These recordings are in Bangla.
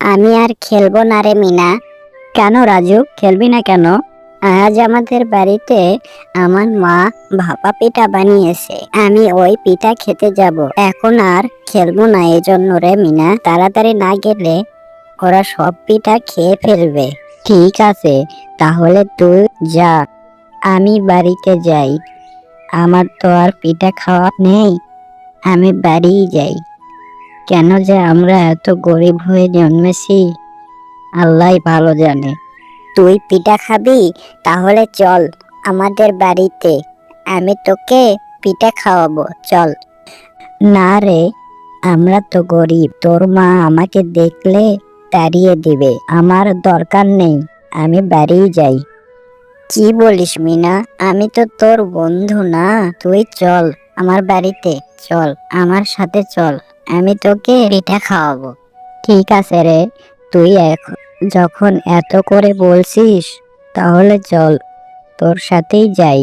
আমি আর খেলব না রে মিনা। কেন রাজু? খেলবি না কেন? আজ আমাদের বাড়িতে আমার মা ভাপা পিঠা বানিয়েছে। আমি ওই পিঠা খেতে যাব। এখন আর খেলব না এজন্য রে মিনা। তাড়াতাড়ি না গেলে ওরা সব পিঠা খেয়ে ফেলবে। ঠিক আছে, তাহলে তুই যা। আমি বাড়িতে যাই। আমার তো আর পিঠা খাওয়া নেই। আমি বাড়িই যাই। কেন যে আমরা এত গরিব হয়ে জন্মেছি? আল্লাহ ভালো জানে। তুই পিঠা খাবি? তাহলে চল আমাদের বাড়িতে। আমি তোকে পিঠা খাওয়াবো। চল। না রে আমরা তো গরিব। তোর মা আমাকে দেখলে তাড়িয়ে দিবে। আমার দরকার নেই। আমি বাড়ি যাই। কি বলিস মিনা? আমি তো তোর বন্ধু না। তুই চল আমার বাড়িতে, চল আমার সাথে চল। আমি তোকে পিঠা খাওয়াবো। ঠিক আছে রে, তুই এখন যখন এত করে বলছিস, তাহলে চল, তোর সাথেই যাই।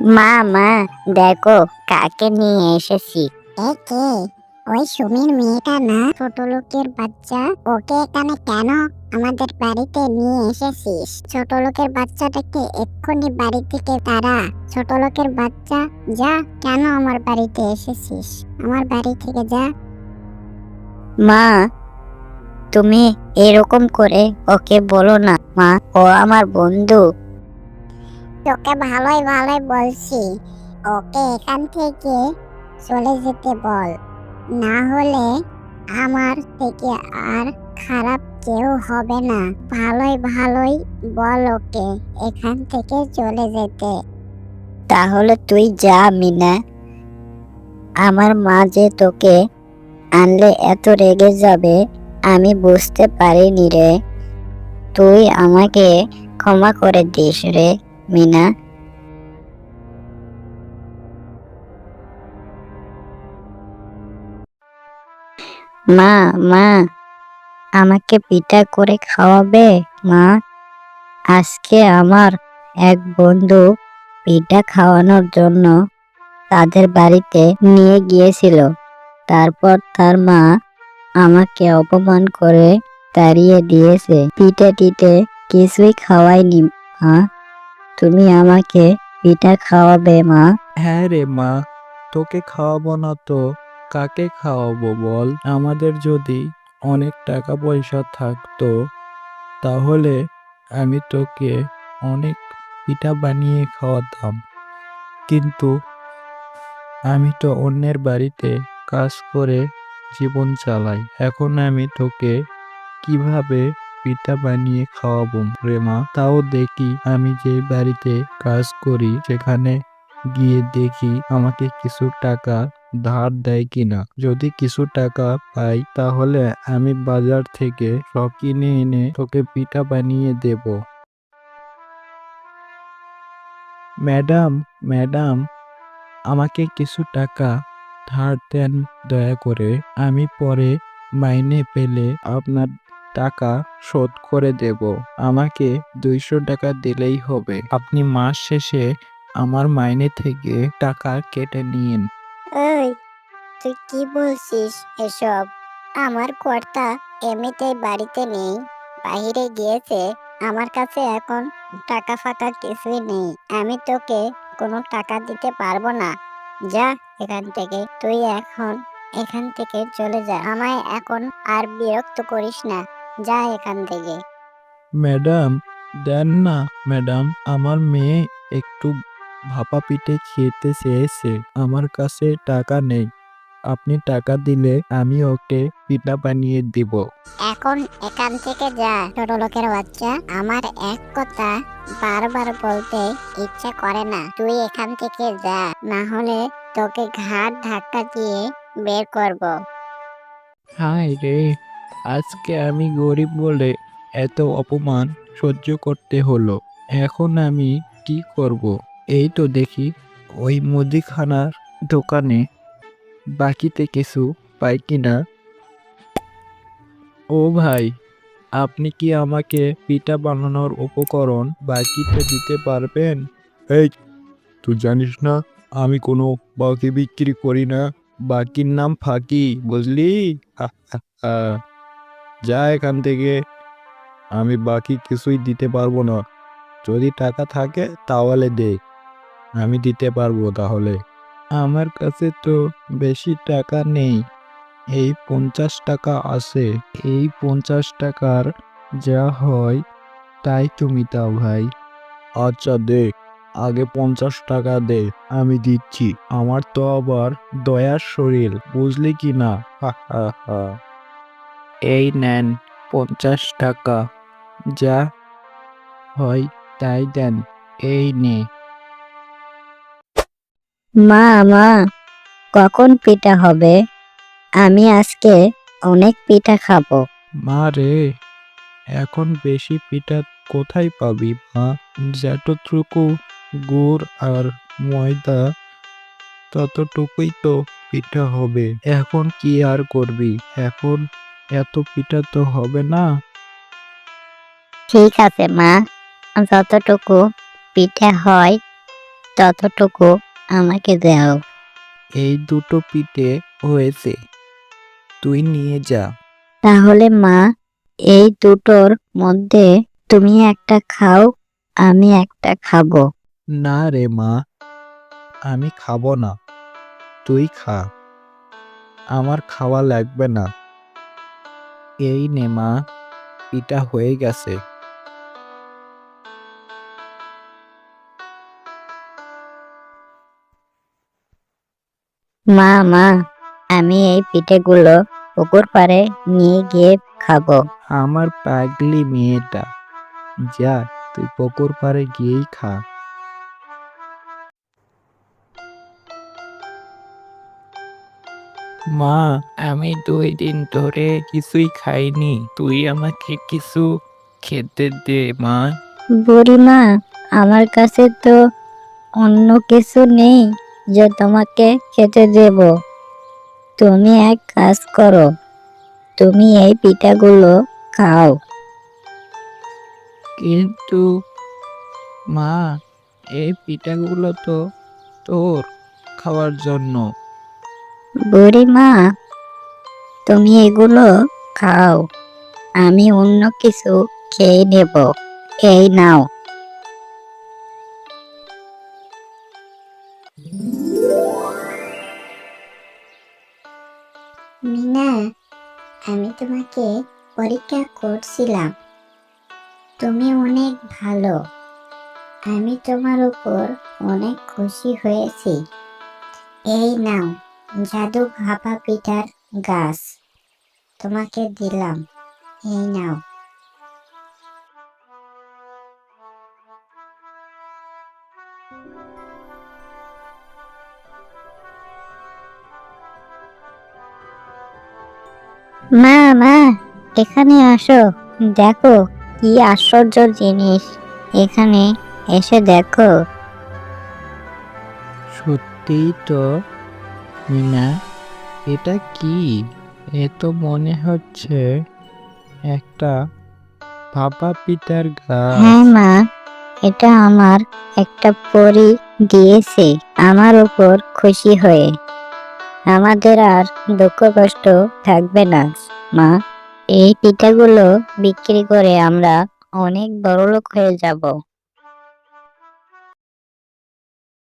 মা মা দেখো কাকে নিয়ে এসেছি। কে ওই সুমির মেয়েটা না ছোট লোকের বাচ্চা ওকে এখানে কেন আমাদের বাড়িতে নিয়ে এসেছিস? ছোট লোকের বাচ্চাটাকে এক্ষুনি বাড়ি থেকে তারা ছোট লোকের বাচ্চা যা কেন আমার বাড়িতে এসেছিস? আমার বাড়ি থেকে যা। মা তুমি এরকম করে ওকে বলো না। মা ও আমার বন্ধু। তোকে ভালোই ভালোই বলছি। ওকে এখান থেকে চলে যেতে বল। না হলে আমার থেকে আর খারাপ কেউ হবে না। ভালোই ভালোই বল ওকে এখান থেকে চলে যেতে। তাহলে তুই যা, মিনা। আমার মা যে তোকে আনলে এত রেগে যাবে, আমি বুঝতে পারিনি রে। তুই আমাকে ক্ষমা করে দিস রে। মিনা। মা মা, আমাকে পিঠা করে খাওয়াবে? মা, আজকে আমার এক বন্ধু পিঠা খাওয়ানোর জন্য তাদের বাড়িতে নিয়ে গিয়েছিল। তারপর তার মা আমাকে অপমান করে তাড়িয়ে দিয়েছে। পিঠে টিটে কিছুই খাওয়াইনি মা। তুমি আমাকে পিঠা খাওয়াবে, মা। হ্যাঁ রে, মা। তোকে খাওয়াবো না তো। কাকে খাওয়াবো বল? আমাদের যদি অনেক টাকা পয়সা থাকতো, তাহলে আমি তোকে অনেক পিঠা বানিয়ে খাওয়াতাম। কিন্তু আমি তো অন্যের বাড়িতে কাজ করে জীবন চালাই। এখন আমি তোকে কীভাবে পিঠা বানিয়ে খাওয়াবো। রে মা, তাও দেখি আমি যে বাড়িতে কাজ করি, সেখানে গিয়ে দেখি আমাকে কিছু টাকা ধার দেয় কিনা। যদি কিছু টাকা পাই, তাহলে আমি বাজার থেকে সব কিনে এনে তোকে পিঠা বানিয়ে দেব। ম্যাডাম ম্যাডাম, আমাকে কিছু টাকা ধার দেন, দয়া করে। আমি পরে মাইনে পেলে আপনার টাকা শোধ করে দেব। আমাকে দুইশো টাকা দিলেই হবে। আপনি মাস শেষে আমার মাইনে থেকে টাকা কেটে নিন। তুই কি বলছিস এসব? আমার কর্তা এমনিতেই বাড়িতে নেই বাইরে গিয়েছে, আমার কাছে এখন টাকা ফাঁকা কিছুই নেই। আমি তোকে কোনো টাকা দিতে পারব না। যা, এখান থেকে। তুই এখন এখান থেকে চলে যা। আমায় এখন আর বিরক্ত করিস না। যা এখান থেকে। ম্যাডাম দেন না ম্যাডাম। আমার মেয়ে একটু ভাপা পিঠে খেতে চেয়েছে। আমার কাছে টাকা নেই। আপনি টাকা দিলে আমি ওকে পিঠা বানিয়ে দিব। এখন এখান থেকে যা ছোট লোকের বাচ্চা। আমার এক কথা বারবার বলতে ইচ্ছা করে না। তুই এখান থেকে যা না হলে তোকে ঘাট ধাক্কা দিয়ে বের করব। হায় রে। আজকে আমি গরিব বলে এত অপমান সহ্য করতে হলো। এখন আমি কি করব? এই তো দেখি ওই মুদিখানার দোকানে বাকিতে কিছু পাই কিনা? ও ভাই আপনি কি আমাকে পিঠা বানানোর উপকরণ বাকিতে দিতে পারবেন? এই তুই জানিস না আমি কোনো বাকি বিক্রি করি না। বাকির নাম ফাঁকি বুঝলি। যা এখান থেকে, আমি বাকি কিছুই দিতে পারব না। যদি টাকা থাকে, তাহলে দে। আমি দিতে পারব তাহলে। আমার কাছে তো বেশি টাকা নেই। এই পঞ্চাশ টাকা আছে। এই পঞ্চাশ টাকার যা হয়, তাই তুমি তাও ভাই। আচ্ছা দে। আগে পঞ্চাশ টাকা দে। আমি দিচ্ছি। আমার তো আবার দয়ার শরীর, বুঝলি কি না? হা হা হা। এই নেন পঞ্চাশ টাকা। যা হয় তাই দেন এই নে। মা মা কখন পিঠা হবে? আমি আজকে অনেক পিঠা খাব। মা রে এখন বেশি পিঠা কোথায় পাবি মা? যতটুকু গুড় আর ময়দা ততটুকুই তো পিঠা হবে। এখন কি আর করবি? এখন এত পিঠা তো হবে না। ঠিক আছে মা। যতটুকু পিঠা হয় ততটুকু আমাকে দাও। এই দুটো পিঠে হয়েছে। তুই নিয়ে যা। তাহলে মা এই দুটোর মধ্যে তুমি একটা খাও আমি একটা খাব। না রে মা আমি খাব না। তুই খা। আমার খাওয়া লাগবে না। এই নে মা পিঠা হয়ে গেছে। মা মা আমি এই পিঠেগুলো পুকুর পাড়ে নিয়ে গিয়ে খাব। আমার পাগলি মেয়েটা যা তুই পুকুর পাড়ে গিয়েই খা। মা আমি দুই দিন ধরে কিছুই খাইনি। তুই আমাকে কিছু খেতে দে মা। বুড়িমা আমার কাছে তো অন্য কিছু নেই যে তোমাকে খেতে দেব। তুমি এক কাজ করো তুমি এই পিঠাগুলো খাও। কিন্তু মা এই পিঠাগুলো তো তোর খাওয়ার জন্য। বুড়িমা, তুমি এগুলো খাও। আমি অন্য কিছু খেয়ে নেব। এই নাও। মিনা, আমি তোমাকে পরীক্ষা করছিলাম। তুমি অনেক ভালো। আমি তোমার উপর অনেক খুশি হয়েছি। এই নাও। জাদু ভাপা পিঠার গাছ। তোমাকে দিলাম। এই নাও। মা মা, এখানে আসো। দেখো কি আশ্চর্য জিনিস। এখানে এসে দেখো। সত্যিই তো মিনা, এটা কি? এ তো মনে হচ্ছে একটা ভাপা পিতার গাছ। হ্যাঁ মা, এটা আমার একটা পরি দিয়েছে আমার উপর খুশি হয়ে। আমাদের আর দুঃখ কষ্ট থাকবে না মা। এই পিঠাগুলো বিক্রি করে আমরা অনেক বড়লোক হয়ে যাব।